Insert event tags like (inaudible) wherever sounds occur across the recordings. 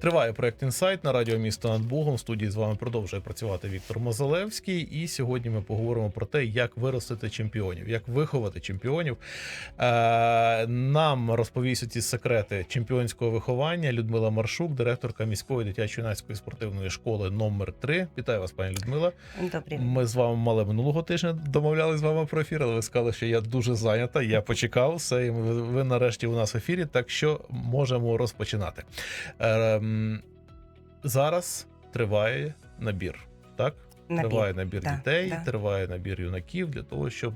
Триває проект інсайт на радіо місто над Богом. В студії з вами продовжує працювати Віктор Мозалевський. І сьогодні ми поговоримо про те, як виростити чемпіонів, як виховати чемпіонів. Е, Нам розповість ці секрети чемпіонського виховання Людмила Маршук, директорка міської дитячо-юнацької спортивної школи номер 3 Вітаю вас, пані Людмила. Добрий Ми з вами мали минулого тижня домовляли з вами про ефір, але ви сказали, що я дуже зайнята. Я почекав все, і ви, ви нарешті у нас в ефірі, так що можемо розпочинати. Зараз триває набір. Так, набір. триває набір Да, дітей, да. триває набір юнаків для того, щоб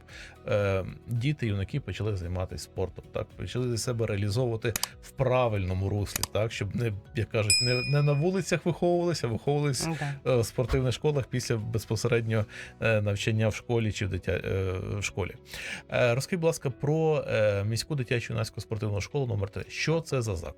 е, діти, юнаки почали займатися спортом, так почали себе реалізовувати в правильному руслі, так щоб не як кажуть, не, не на вулицях виховувалися, а виховувалися Да. е, в спортивних школах після безпосередньо е, навчання в школі чи в дитя е, в школі. Е, Розкажіть, будь ласка, про е, міську дитячу юнацьку спортивну школу номер 3 Що це за заклад?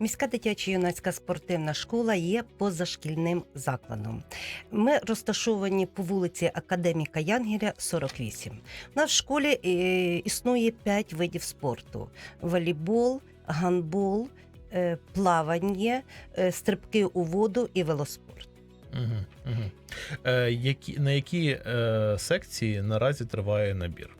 Міська дитяча юнацька спортивна школа є позашкільним закладом. Ми розташовані по вулиці Академіка Янгеля, 48. Нас в школі існує п'ять видів спорту: волейбол, гандбол, е, плавання, е, стрибки у воду і велоспорт. Угу, угу. Е, які, на які е, секції наразі триває набір?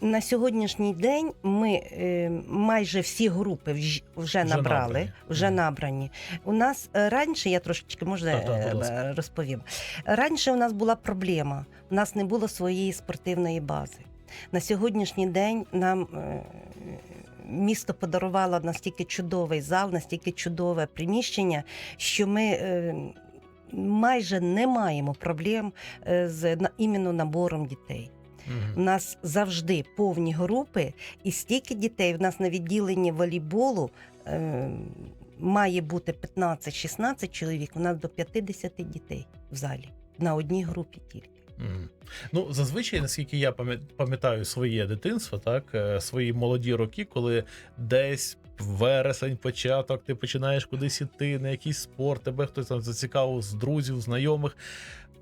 На сьогоднішній день ми е, майже всі групи вж- вже, Вже набрали, набрані. вже набрані. У нас е, раніше, я трошечки можна Так, так, будь е, розповім. Раніше у нас була проблема. У нас не було своєї спортивної бази. На сьогоднішній день нам е, місто подарувало настільки чудовий зал, настільки чудове приміщення, що ми. е, Майже не маємо проблем е, з на- іменно набором дітей. У нас завжди повні групи, і стільки дітей. У нас на відділенні волейболу е, має бути 15-16 чоловік. У нас до 50 дітей в залі на одній групі тільки. Мгм. Ну, зазвичай, наскільки я пам'ятаю своє дитинство, так, е, свої молоді роки, коли десь вересень, початок, ти починаєш кудись іти, на якийсь спорт, тебе хтось там зацікавив з друзів, знайомих.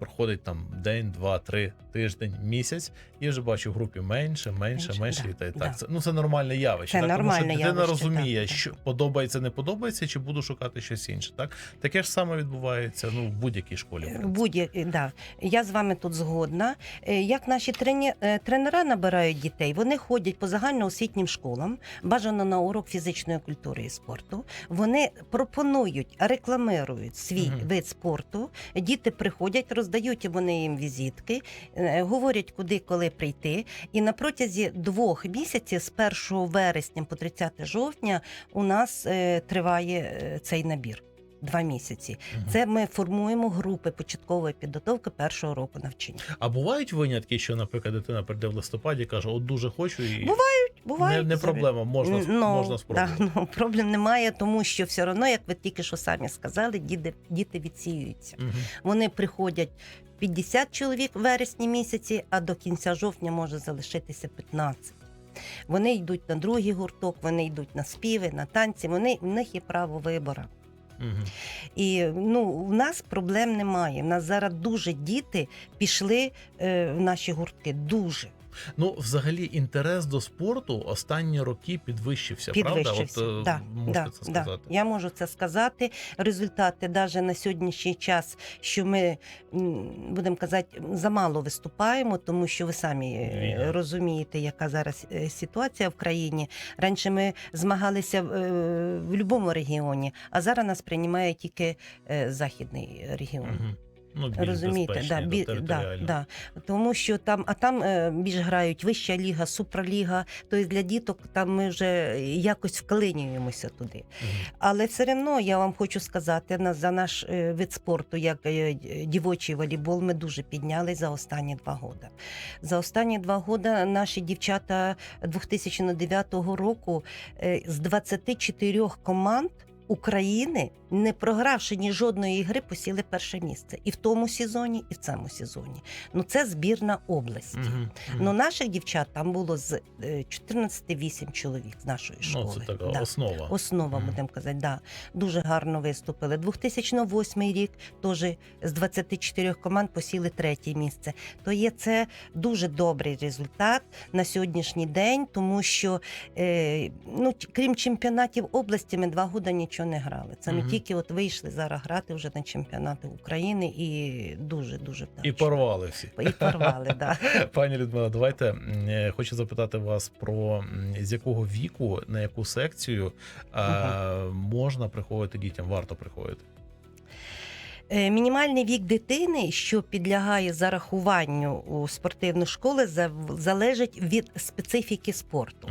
Проходить там день, два, три, тиждень, місяць, і вже бачу в групі менше, менше, Менше, менше да, дітей. да. Так, це ну це нормальне явище. Це так? Тому що нормальне дитина розуміє, так, так. що подобається, не подобається, чи буду шукати щось інше. Так таке ж саме відбувається ну в будь-якій школі. в принципі. Будь да. Я з вами тут згодна. Е, Як наші трені... е, тренера набирають дітей, вони ходять по загальноосвітнім школам, бажано на урок фізичної культури і спорту. Вони пропонують, рекламирують свій Мгм. вид спорту. Діти приходять, роздають вони їм візитки, е, говорять, куди коли прийти. І на протязі двох місяців, з 1 вересня по 30 жовтня, у нас е, триває е, цей набір. Два місяці. Мгм. Це ми формуємо групи початкової підготовки першого року навчання. А бувають винятки, що, наприклад, дитина прийде в листопаді і каже, от дуже хочу і Бувають, Буває не, не проблема, можна, ну, можна спробувати. Да, (laughs) ну, проблем немає, тому що все одно, як ви тільки що самі сказали, діти, діти відсіюються. Мгм. Вони приходять 50 чоловік в вересні місяці, а до кінця жовтня може залишитися 15. Вони йдуть на другий гурток, вони йдуть на співи, на танці. Вони в них є право вибору. Мгм. І ну, в нас проблем немає. У нас зараз дуже діти пішли е, в наші гуртки. Дуже Ну, взагалі, інтерес до спорту останні роки підвищився, підвищився. правда? От, е, да, можете да, це да. сказати. Я можу це сказати. Результати навіть на сьогоднішній час, що ми будемо казати, замало виступаємо, тому що ви самі е, Війна. розумієте, яка зараз е, ситуація в країні. Раніше ми змагалися е, в будь-якому регіоні, а зараз нас приймає тільки е, західний регіон. Мгм. Ну, більш Розумієте, да, бі, да, да, тому що там, а там е, більш грають вища ліга, супраліга. Тобто для діток там ми вже якось вклинюємося туди. Мгм. Але все одно я вам хочу сказати на за наш е, вид спорту, як е, дівочий волейбол, ми дуже підняли за останні два роки. За останні два роки наші дівчата 2009 року е, з 24 команд України не програвши ні жодної гри, посіли перше місце і в тому сезоні, і в цьому сезоні. Ну це збірна області. Мгм. Ну, наших дівчат там було з е, 14-8 чоловік з нашої школи. Ну, це така Да. основа. Основа, Мгм. будемо казати, да. дуже гарно виступили. 2008 рік теж з 24 команд посіли третє місце. То є це дуже добрий результат на сьогоднішній день, тому що е, ну, крім чемпіонатів області, ми два роки нічого не грали. Це ми Мгм. Тільки от вийшли зараз грати вже на чемпіонати України і дуже дуже вдачно. І порвали всі. І порвали, да. (laughs) Пані Людмила, давайте е, хочу запитати вас про з якого віку, на яку секцію е, можна приходити дітям, варто приходити. Е, Мінімальний вік дитини, що підлягає зарахуванню у спортивну школу, за- залежить від специфіки спорту.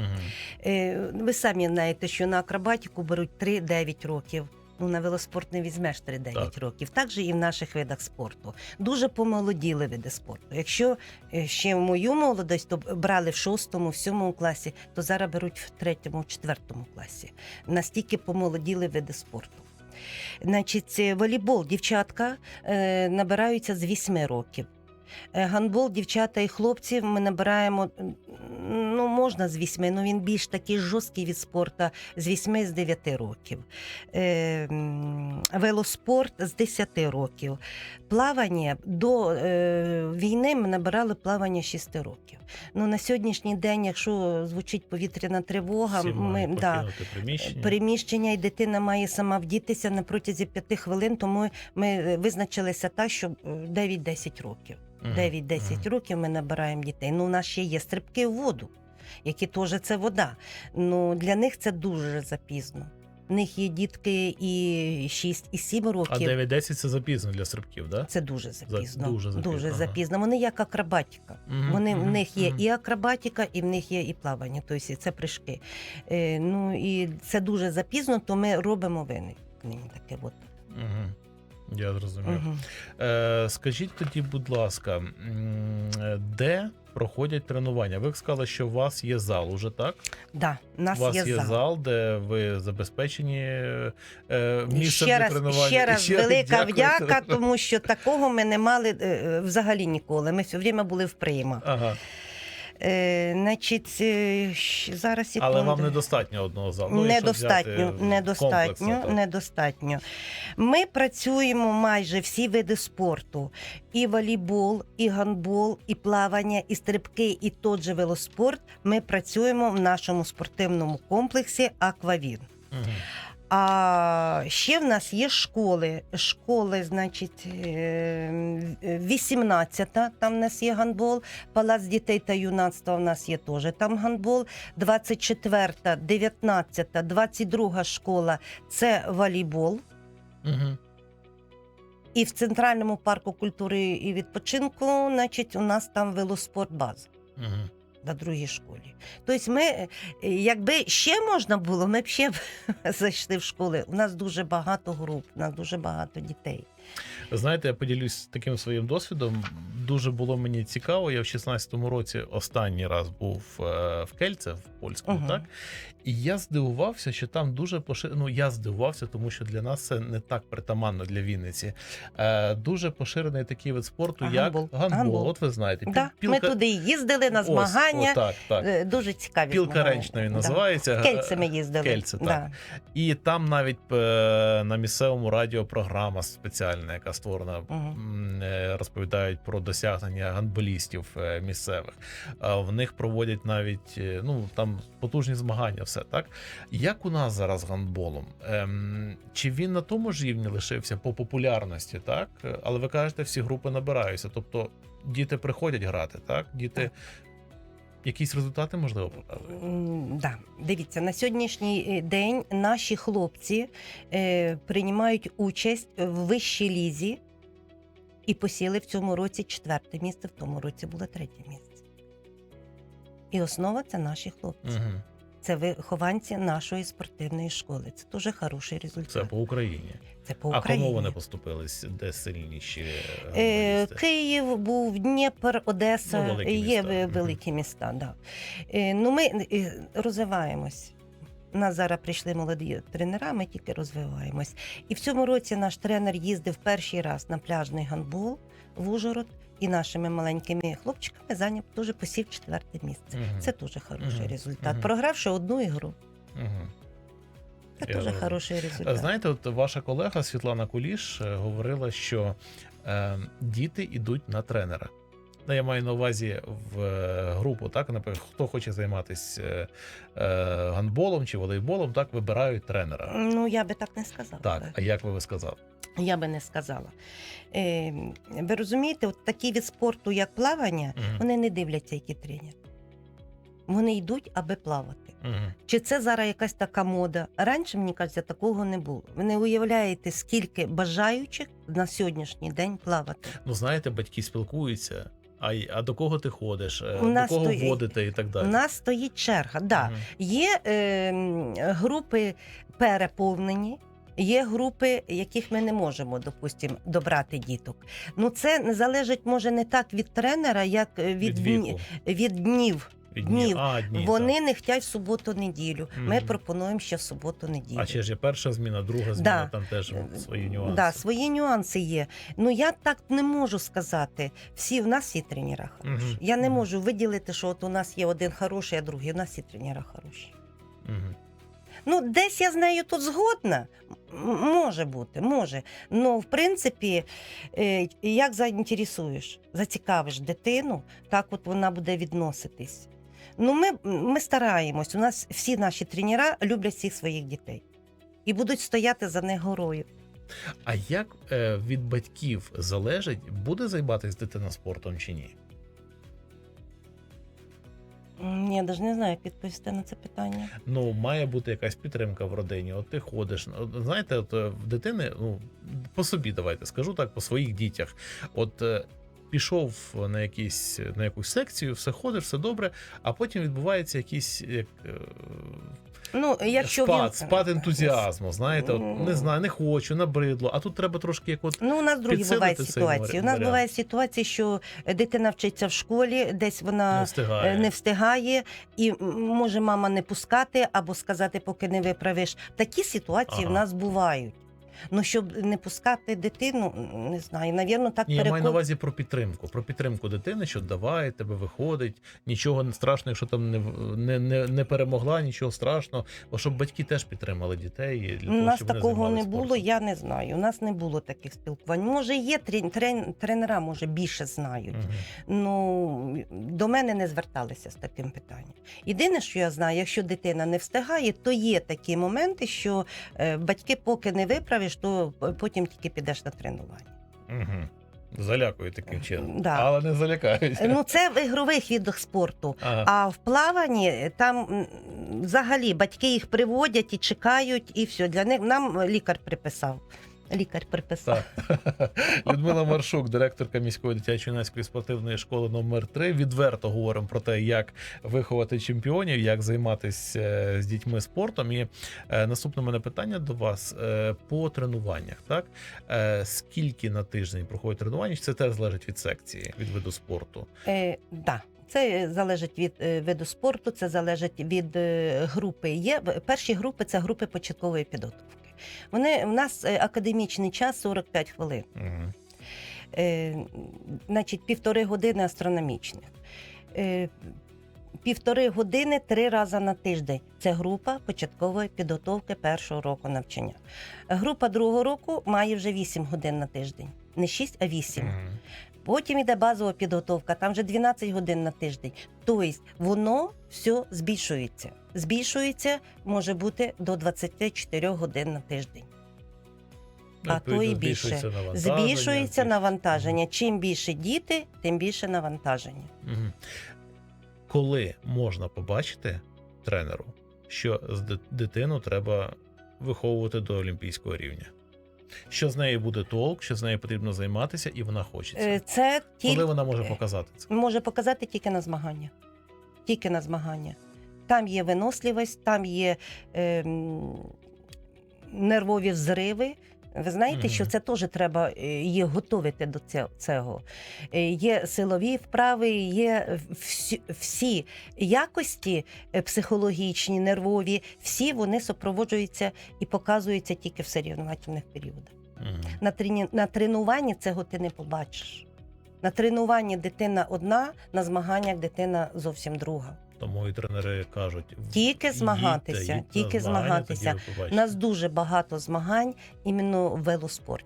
Е, Ви самі знаєте, що на акробатику беруть 3-9 років. Ну, на велоспорт не візьмеш 3-9 Так. років. Так же і в наших видах спорту. Дуже помолоділи види спорту. Якщо е, ще в мою молодость, то брали в шостому, в сьомому класі, то зараз беруть в третьому, в четвертому класі. Настільки помолоділи види спорту. Значить, е, волейбол дівчатка е, набираються з 8 років. Гандбол, дівчата і хлопці ми набираємо. Ну, можна з 8, але він більш такий жорсткий від спорту з 8 з 9 років. Е, велоспорт з 10 років. Плавання до е, війни ми набирали плавання 6 років. Ну, на сьогоднішній день, якщо звучить повітряна тривога, Всі ми, да, приміщення. приміщення, і дитина має сама вдітися на протязі 5 хвилин, тому ми е, визначилися так, що е, 9-10 років. 9-10 Мгм. років ми набираємо дітей. Ну, у нас ще є стрибки в воду, які теж це вода. Ну, для них це дуже запізно. В них є дітки і 6, і 7 А років. 9-10 це запізно для стрибків, да? Це дуже запізно. дуже запізно, ага. запізно. Вони як акробатика. Мгм, Вони в них є мгм. і акробатика, і в них є і плавання. Тобто це прыжки. Е, ну і це дуже запізно, то ми робимо виникнення таке. От. Мгм. Я зрозумів. Угу. Е, скажіть тоді, будь ласка, е, де проходять тренування? Ви сказали, що у вас є зал уже так? Да, у нас у вас є, є зал. зал, де ви забезпечені е, місцем ще для раз, тренування. ще раз ще велика дякую. вдяка, тому що такого ми не мали е, взагалі ніколи. Ми все время були в приймах. Ага. Е, значить, е, щ- зараз Але вам недостатньо одного залу. Ну, якщо недостатньо, взяти недостатньо, так. недостатньо. Ми працюємо майже всі види спорту: і волейбол, і гандбол, і плавання, і стрибки, і тот же велоспорт. Ми працюємо в нашому спортивному комплексі Аквавін. Мгм. А ще в нас є школи. Школи, значить, 18-та, там в нас є гандбол, Палац дітей та юнацтва в нас є теж там гандбол. 24-та, 19-та, 22-га школа це волейбол. Мгм. І в Центральному парку культури і відпочинку, значить, у нас там велоспорт база. На другій школі. Тобто, ми, е, якби ще можна було, ми б ще б (laughs) зайшли в школи. У нас дуже багато груп, у нас дуже багато дітей. Знаєте, я поділюсь таким своїм досвідом. Дуже було мені цікаво. Я в 16-му році останній раз був е, в Кельце, в польському, Мгм. так? І я здивувався, що там дуже поширено. Ну, я здивувався, тому що для нас це не так притаманно для Вінниці. Е, дуже поширений такий вид спорту, А як гандбол? гандбол. Гандбол. От ви знаєте, Да, Ми туди їздили на Ось, змагання. отак, так. Е, Дуже цікаві Пілка речна він Да. називається. В Кельце ми їздили. Кельце, так. Да. І там навіть е, на місцевому радіо програма спеціальна, яка створена, е, розповідають про досягнення гандболістів е, місцевих. В них проводять навіть е, ну там потужні змагання, все так. Як у нас зараз з гандболом? Ем, Чи він на тому ж рівні лишився по популярності, так? Але ви кажете, всі групи набираються. Тобто діти приходять грати, так? Діти. Так. Якісь результати можливо показують? Да. Дивіться, на сьогоднішній е, день наші хлопці е, приймають участь в вищій лізі і посіли в цьому році четверте місце, в тому році було третє місце. І основа це наші хлопці. Угу. Це вихованці нашої спортивної школи. Це дуже хороший результат. Це по Україні. Це по А кому вони поступились? Де сильніші Е. Київ був Дніпр, Одеса. Ну, великі є міста. великі міста. Да. Е, ну, ми е, розвиваємось. У нас зараз прийшли молоді тренера, ми тільки розвиваємось. І в цьому році наш тренер їздив перший раз на пляжний гандбол в Ужгород і нашими маленькими хлопчиками зайняв дуже посів четверте місце. Угу. Це дуже хороший угу. результат. Угу. Програвши одну ігру. Угу. Це Я дуже розумію. хороший Е, результат. Знаєте, от ваша колега Світлана Куліш е, говорила, що е, діти йдуть на тренера. Ну, я маю на увазі в е, групу, так, наприклад, хто хоче займатися е, е, гандболом чи волейболом, так, вибирають тренера. Ну, я би так не сказала. Так, а як би ви сказали? Я би не сказала. Е, ви розумієте, от такі від спорту, як плавання, Мгм. вони не дивляться, який тренер. Вони йдуть, аби плавати. Мгм. Чи це зараз якась така мода? Раніше, мені кажеться, такого не було. Ви не уявляєте, скільки бажаючих на сьогоднішній день плавати. Ну, знаєте, батьки спілкуються. А, а до кого ти ходиш, е, У до кого стої... водите і так далі. У нас стоїть черга. Да. Угу. Є е, групи переповнені. Є групи, яких ми не можемо, допустимо, добрати діток. Ну це залежить, може, не так від тренера, як е, від, Від віку. від днів. Днів. А, дні, Вони так. не хочуть в суботу-неділю. Ми пропонуємо ще в суботу-неділю. А ще ж є перша зміна, друга зміна, Да. там теж свої нюанси. Да, свої нюанси є. Ну я так не можу сказати. Всі в нас всі тренера хороші. Мгм. Я не Мгм. можу виділити, що от у нас є один хороший, а другий. У нас всі тренера хороші. Мгм. Ну, десь я з нею тут згодна. Може бути, може. Ну, в принципі, е, як заінтересуєш, зацікавиш дитину, так от вона буде відноситись. Ну, ми, ми стараємось. У нас всі наші тренера люблять всіх своїх дітей і будуть стояти за них горою. А як е, від батьків залежить, буде займатися дитина спортом чи ні? М, Я навіть не знаю, як відповісти на це питання. Ну, має бути якась підтримка в родині. От ти ходиш. От, знаєте, от е, в дитини, ну по собі давайте скажу так, по своїх дітях. От е, пішов на якісь на якусь секцію, все ходиш, все добре, а потім відбувається якийсь як. е, Ну, якщо спад, він... спад ентузіазму. Знаєте, от, не знаю, не хочу, набридло. А тут треба трошки як от Ну, у нас другі бувають ситуації. У нас буває ситуація, що дитина вчиться в школі, десь вона не встигає. е, не встигає, і може мама не пускати або сказати, поки не виправиш. Такі ситуації Ага. в нас бувають. Ну, щоб не пускати дитину, не знаю, навірно, так Ні, я маю на увазі про підтримку. Про підтримку дитини, що давай, тебе виходить, нічого не страшного, якщо там не, не, не, не перемогла, нічого страшного. Бо щоб батьки теж підтримали дітей. Для У того, нас щоб такого не займалися було, спортом. я не знаю. У нас не було таких спілкувань. Може, є трен... трен... тренера, може більше знають. Мгм. Ну до мене не зверталися з таким питанням. Єдине, що я знаю, якщо дитина не встигає, то є такі моменти, що е, батьки, поки не виправиш, то потім тільки підеш на тренування. Угу. Залякує таким чином. Да. Але не залякають. Ну це в ігрових видах спорту. Ага. А в плаванні там взагалі батьки їх приводять і чекають, і все. Для них нам лікар приписав. Лікар приписав. Так. (laughs) Людмила Маршук, директорка міської дитячої юнацької спортивної школи номер 3 Відверто говоримо про те, як виховати чемпіонів, як займатися е, з дітьми спортом. І е, наступне мене питання до вас е, по тренуваннях. Так скільки на тиждень проходить тренування? Чи Це теж залежить від секції, від виду спорту. Е, да. Це залежить від виду спорту, це залежить від групи. Є перші групи це групи початкової підготовки. Вони в нас е, академічний час 45 хвилин. Угу. Е, значить, півтори години астрономічних. Е, півтори години три рази на тиждень. Це група початкової підготовки першого року навчання. Група другого року має вже 8 годин на тиждень. Не 6, а 8. Потім йде базова підготовка, там вже 12 годин на тиждень. Тобто воно все збільшується. Збільшується може бути до 24 годин на тиждень. А то і більше. Збільшується навантаження. Чим більше діти, тим більше навантаження. Коли можна побачити тренеру, що з дитину треба виховувати до олімпійського рівня? Що з нею буде толк, що з нею потрібно займатися, і вона хочеться. Це Це Коли тільки вона може показати це? може показати тільки на змагання. Тільки на змагання. Там є виносливість, там є е, нервові взриви. Ви знаєте, що це теж треба е, їх готувати до цього. Е, Є силові вправи, є всі, всі якості е, психологічні, нервові, всі вони супроводжуються і показуються тільки в соревновательних періодах. На, трені... на тренуванні цього ти не побачиш. На тренуванні дитина одна, на змаганнях дитина зовсім друга. Тому і тренери кажуть: Тільки змагатися, їдьте на тільки змагання, змагатися. У нас дуже багато змагань іменно в велоспорті.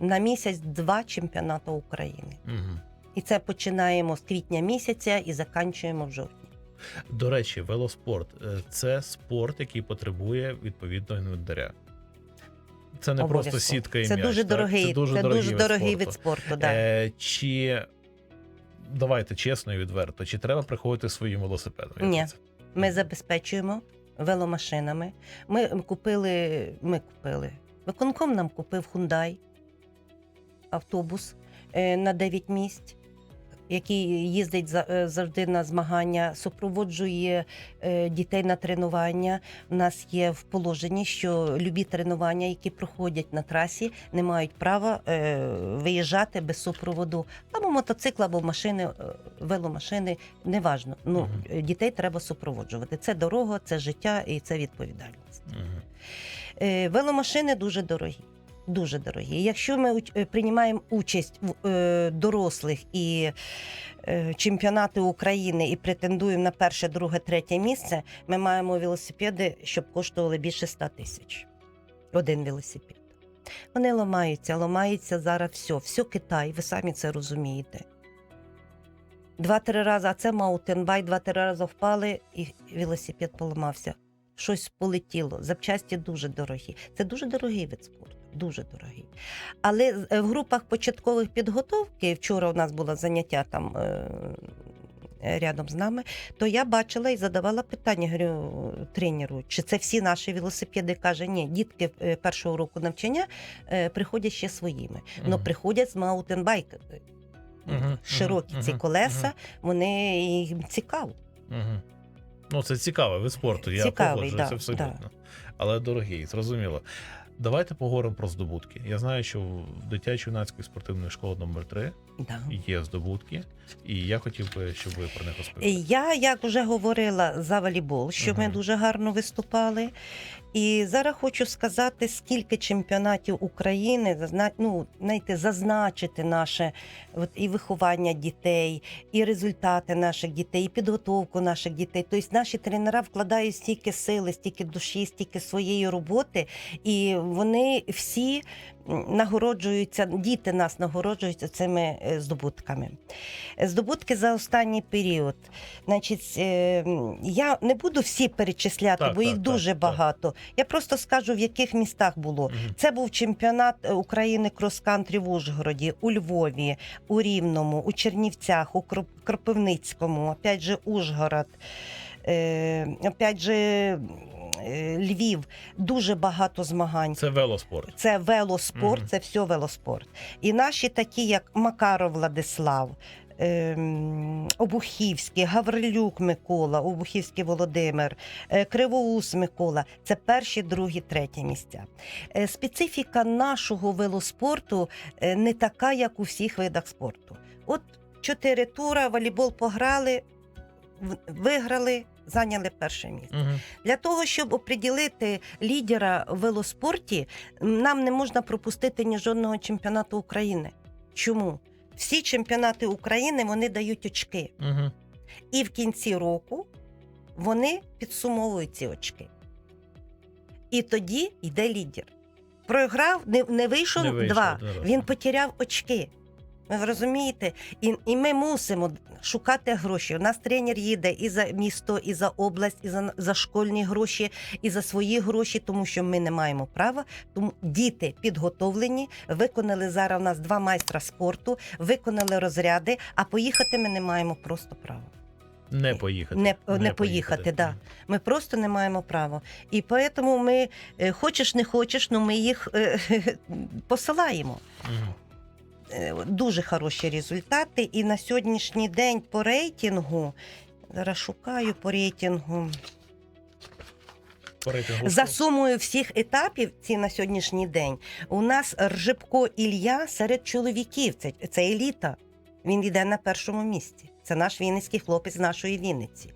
На місяць два чемпіонати України. Мгм. І це починаємо з квітня місяця і заканчуємо в жовтні. До речі, велоспорт е, це спорт, який потребує відповідного інвентаря. Це не просто сітка і Це дуже так? дорогий, це дуже це дорогий, дорогий спорту. вид спорту. Да. Е, чи давайте чесно і відверто, чи треба приходити своїм велосипедом? Ні. Ми забезпечуємо веломашинами. Ми купили, ми купили. Виконком нам купив Hyundai автобус е, на 9 місць, який їздить е, завжди на змагання, супроводжує е, дітей на тренування. У нас є в положенні, що любі тренування, які проходять на трасі, не мають права е, виїжджати без супроводу або мотоцикла, або машини, веломашини, неважно. Ну, е, дітей треба супроводжувати. Це дорога, це життя і це відповідальність. Е, Веломашини дуже дорогі. Дуже дорогі. Якщо ми е, приймаємо участь в е, дорослих і е, чемпіонати України і претендуємо на перше, друге, третє місце, ми маємо велосипеди, щоб коштували більше 100 тисяч. Один велосипед. Вони ламаються, ламається зараз все. Все Китай, ви самі це розумієте. Два-три рази, а це маутенбайк, два-три рази впали, і велосипед поламався. Щось полетіло. Запчасті дуже дорогі. Це дуже дорогий вид спорту. Дуже дорогий. Але е, в групах початкових підготовки, вчора у нас було заняття там е, рядом з нами, то я бачила і задавала питання говорю, тренеру, чи це всі наші велосипеди. Каже, ні, дітки е, першого року навчання приходять ще своїми. Ну Мгм. приходять з маутенбайк. Мгм, Широкі мгм, ці мгм, колеса, мгм. вони їм цікаво. Мгм. Ну, це цікавий вид спорту, я Цікавий, погоджуюся да, абсолютно. Але дорогий, зрозуміло. Давайте поговоримо про здобутки. Я знаю, що в дитячій юнацької спортивної школи номер 3 Да. є здобутки, і я хотів би, щоб ви про них розповіли. Я, як вже говорила за волейбол, що ми дуже гарно виступали. І зараз хочу сказати, скільки чемпіонатів України зазна- ну, знаєте, зазначити наше от, і виховання дітей, і результати наших дітей, і підготовку наших дітей. Тобто наші тренера вкладають стільки сили, стільки душі, стільки своєї роботи, і вони всі нагороджуються, діти нас нагороджуються цими е, здобутками. Здобутки за останній період. Значить, е, я не буду всі перечисляти, Так, бо так, їх так, дуже так. багато. Я просто скажу, в яких містах було. Мгм. Це був чемпіонат е, України крос-кантрі в Ужгороді, у Львові, у Рівному, у Чернівцях, у Кроп- Кропивницькому, опять же Ужгород, е, опять же Львів. Дуже багато змагань. Це велоспорт. Це велоспорт, Мгм. це все велоспорт. І наші такі, як Макаров Владислав, ем, Обухівський, Гаврилюк Микола, Обухівський Володимир, е, Кривоус Микола це перші, другі, треті місця. Е, Специфіка нашого велоспорту е, не така, як у всіх видах спорту. От чотири тура, волейбол пограли, виграли, зайняли перше місце. Мгм. Для того, щоб оприділити лідера в велоспорті, нам не можна пропустити ні жодного чемпіонату України. Чому? Всі чемпіонати України вони дають очки. Мгм. І в кінці року вони підсумовують ці очки. І тоді йде лідер. Програв, не, не вийшов, Не вийшов два. один. Він потеряв очки. Ви розумієте? І, і ми мусимо шукати гроші. У нас тренер їде і за місто, і за область, і за, за школьні гроші, і за свої гроші, тому що ми не маємо права. Тому діти підготовлені, виконали зараз. У нас два майстра спорту, виконали розряди, а поїхати ми не маємо просто права. Не поїхати. Не- не поїхати, да. Ми просто не маємо права. І тому ми, е, хочеш не хочеш, ну ми їх е, (laughs) посилаємо. Мгм. Е, Дуже хороші результати. І на сьогоднішній день по рейтингу, зараз шукаю по рейтингу. За сумою всіх етапів, ці на сьогоднішній день, у нас Ржибко Ілля серед чоловіків. Це, це еліта. Він йде на першому місці. Це наш вінницький хлопець з нашої Вінниці.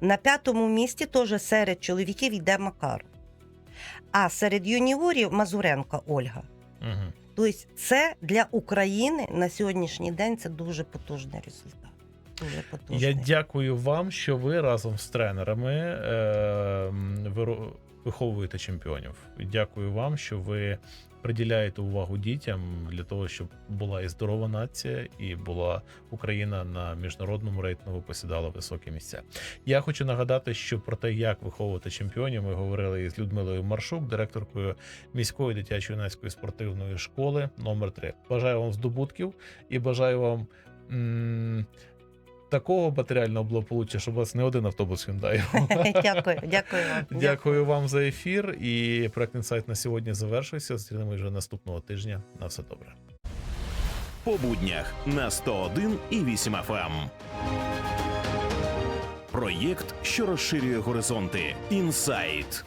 На п'ятому місці теж серед чоловіків йде Макар. А серед юніорів Мазуренко Ольга. Мгм. Тобто, це для України на сьогоднішній день це дуже потужний результат. Дуже потужний. Я дякую вам, що ви разом з тренерами е, виховуєте чемпіонів. Дякую вам, що ви приділяєте увагу дітям для того, щоб була і здорова нація, і була Україна на міжнародному рейтингу посідала високі місця. Я хочу нагадати, що про те, як виховувати чемпіонів, ми говорили із Людмилою Маршук, директоркою міської дитячої юнацької спортивної школи номер 3 Бажаю вам здобутків і бажаю вам. м, Такого матеріального благополуччя, щоб у вас не один автобус Hyundai. (laughs) дякую, дякую вам. Дякую вам за ефір. І проект інсайт на сьогодні завершується. Зустрінемось вже наступного тижня. На все добре. по буднях на 101 і 8 FM. Проєкт, що розширює горизонти. Інсайт.